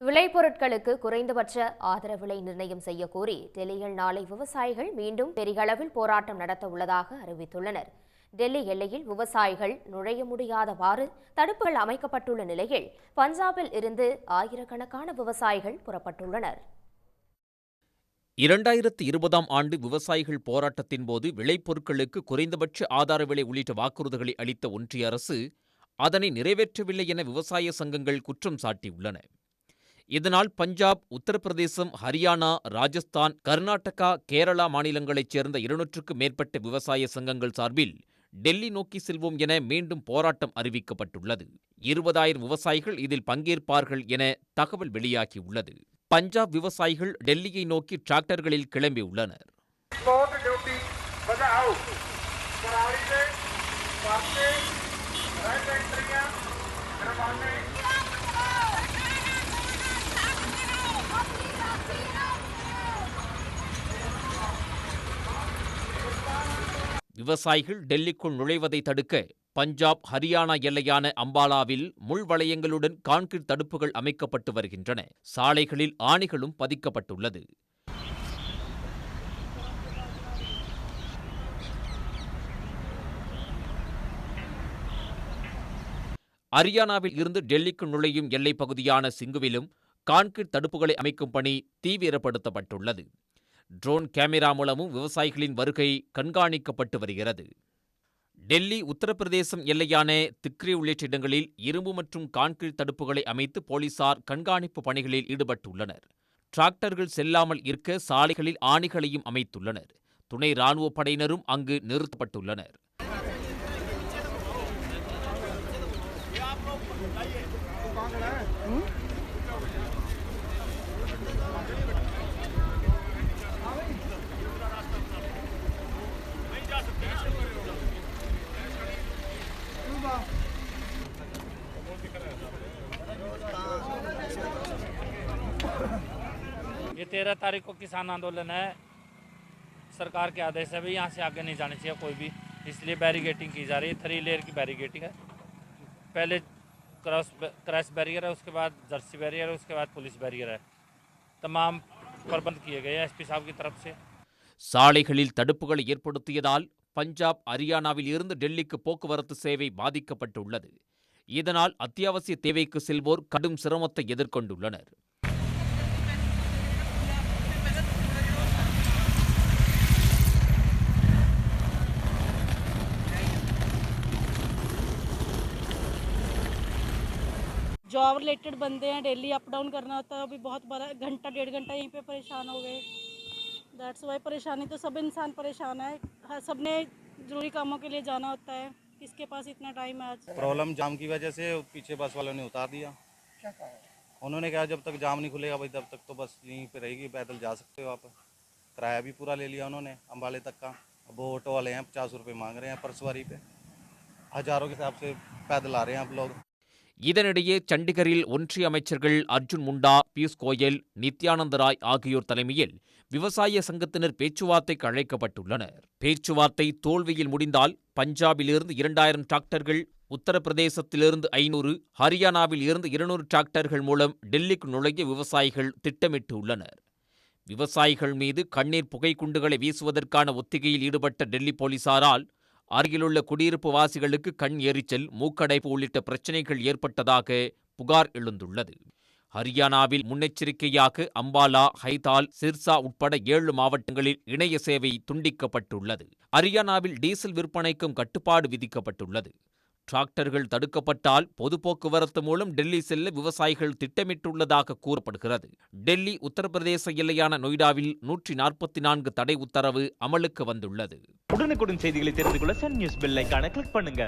விளைபொருட்களுக்கு குறைந்தபட்ச ஆதரவு விலை நிர்ணயம் செய்ய கோரி டெல்லியில் நாளை விவசாயிகள் மீண்டும் பெரிய அளவில் போராட்டம் நடத்த உள்ளதாக அறிவித்துள்ளனர். டெல்லி எல்லையில் விவசாயிகள் நுழைய முடியாதவாறு தடுப்புகள் அமைக்கப்பட்டுள்ள நிலையில் பஞ்சாபில் இருந்து ஆயிரக்கணக்கான விவசாயிகள் புறப்பட்டுள்ளனர். இரண்டாயிரத்து இருபதாம் ஆண்டு விவசாயிகள் போராட்டத்தின் போது விளைபொருட்களுக்கு குறைந்தபட்ச ஆதார விலை உள்ளிட்ட வாக்குறுதிகளை அளித்த ஒன்றிய அரசு அதனை நிறைவேற்றவில்லை என விவசாய சங்கங்கள் குற்றம் சாட்டியுள்ளன. இதனால் பஞ்சாப் உத்தரப்பிரதேசம் ஹரியானா ராஜஸ்தான் கர்நாடகா கேரளா மாநிலங்களைச் சேர்ந்த இருநூற்றுக்கும் மேற்பட்ட விவசாய சங்கங்கள் சார்பில் டெல்லி நோக்கி செல்வோம் என மீண்டும் போராட்டம் அறிவிக்கப்பட்டுள்ளது இருபதாயிரம் விவசாயிகள் இதில் பங்கேற்பார்கள் என தகவல் வெளியாகியுள்ளது பஞ்சாப் விவசாயிகள் டெல்லியை நோக்கி டிராக்டர்களில் கிளம்பியுள்ளனர் Thank. விவசாயிகள் டெல்லிக்குள் நுழைவதை தடுக்க பஞ்சாப் ஹரியானா எல்லையான அம்பாலாவில் முள் வளையங்களுடன் கான்கிரீட் தடுப்புகள் அமைக்கப்பட்டு வருகின்றன. சாலைகளில் ஆணிகளும் பதிக்கப்பட்டுள்ளது. ஹரியானாவில் இருந்து டெல்லிக்கு நுழையும் எல்லைப் பகுதியான சிங்குவிலும் கான்கிரீட் தடுப்புகளை அமைக்கும் பணி தீவிரப்படுத்தப்பட்டுள்ளது. ட்ரோன் கேமரா மூலமும் விவசாயிகளின் வருகை கண்காணிக்கப்பட்டு வருகிறது. டெல்லி உத்தரப்பிரதேசம் எல்லையான திக்ரி உள்ளிட்ட இடங்களில் இரும்பு மற்றும் கான்கிரீட் தடுப்புகளை அமைத்து போலீசார் கண்காணிப்பு பணிகளில் ஈடுபட்டுள்ளனர். டிராக்டர்கள் செல்லாமல் இருக்க சாலைகளில் ஆணிகளையும் அமைத்துள்ளனர். துணை ராணுவப் படையினரும் அங்கு நிறுத்தப்பட்டுள்ளனர். ये तेरह तारीख को किसान आंदोलन है सरकार के आदेश है भी यहाँ से आगे नहीं जाने चाहिए कोई भी इसलिए बैरिगेटिंग की जा रही है थ्री लेयर की बैरिगेटिंग है पहले क्रॉस क्रैश बैरियर है उसके बाद जर्सी बैरियर है उसके बाद पुलिस बैरियर है तमाम प्रबंध किए गए हैं एसपी साहब की तरफ से சாலைகளில் தடுப்புகளை ஏற்படுத்தியதால் பஞ்சாப் ஹரியானாவில் இருந்து டெல்லிக்கு போக்குவரத்து சேவை பாதிக்கப்பட்டுள்ளது இதனால் அத்தியாவசிய தேவைக்கு செல்வோர் கடும் சிரமத்தை எதிர்கொண்டுள்ளனர் जॉब रिलेटेड बंदे हैं डेली अप डाउन करना होता है अभी बहुत बड़ा घंटा डेढ़ घंटा यहीं पे परेशान हो गए। दैट्स वाई परेशानी तो सब इंसान परेशान है। हर सबने ज़रूरी कामों के लिए जाना होता है। किसके पास इतना टाइम है आज? प्रॉब्लम जाम की वजह से पीछे बस वालों ने उतार दिया। उन्होंने कहा जब तक जाम नहीं खुलेगा भाई तब तक तो बस यहीं पे रहेगी पैदल जा सकते हो आप। किराया भी पूरा ले लिया उन्होंने अम्बाले तक का। अब वो ऑटो वाले हैं पचास रुपये मांग रहे हैं पर सवारी पे। हज़ारों के हिसाब से पैदल आ रहे हैं आप लोग। இதனிடையே சண்டிகரில் ஒன்றிய அமைச்சர்கள் அர்ஜுன் முண்டா பியூஷ் கோயல் நித்யானந்த ராய் ஆகியோர் தலைமையில் விவசாய சங்கத்தினர் பேச்சுவார்த்தைக்கு அழைக்கப்பட்டுள்ளனர். பேச்சுவார்த்தை தோல்வியில் முடிந்தால் பஞ்சாபிலிருந்து இரண்டாயிரம் டிராக்டர்கள் உத்தரப்பிரதேசத்திலிருந்து ஐநூறு ஹரியானாவில் இருந்து இருநூறு டிராக்டர்கள் மூலம் டெல்லிக்கு நுழைய விவசாயிகள் திட்டமிட்டுள்ளனர் விவசாயிகள் மீது கண்ணீர் புகை குண்டுகளை வீசுவதற்கான ஒத்திகையில் ஈடுபட்ட டெல்லி போலீசாரால் அருகிலுள்ள குடியிருப்பு வாசிகளுக்கு கண் எரிச்சல் மூக்கடைப்பு உள்ளிட்ட பிரச்சினைகள் ஏற்பட்டதாக புகார் எழுந்துள்ளது. ஹரியானாவில் முன்னெச்சரிக்கையாக அம்பாலா ஹைதால் சிர்சா உட்பட ஏழு மாவட்டங்களில் இணைய சேவை துண்டிக்கப்பட்டுள்ளது. ஹரியானாவில் டீசல் விற்பனைக்கும் கட்டுப்பாடு விதிக்கப்பட்டுள்ளது. டிராக்டர்கள் தடுக்கப்பட்டால் பொது போக்குவரத்து மூலம் டெல்லி செல்ல விவசாயிகள் திட்டமிட்டுள்ளதாக கூறப்படுகிறது. டெல்லி உத்தரப்பிரதேச எல்லையான நொய்டாவில் நூற்றி நாற்பத்தி நான்கு தடை உத்தரவு அமலுக்கு வந்துள்ளது. உடனுக்குடன் செய்திகளை தெரிந்து கொள்ள சன் நியூஸ் பெல்லைக்கான கிளிக் பண்ணுங்க.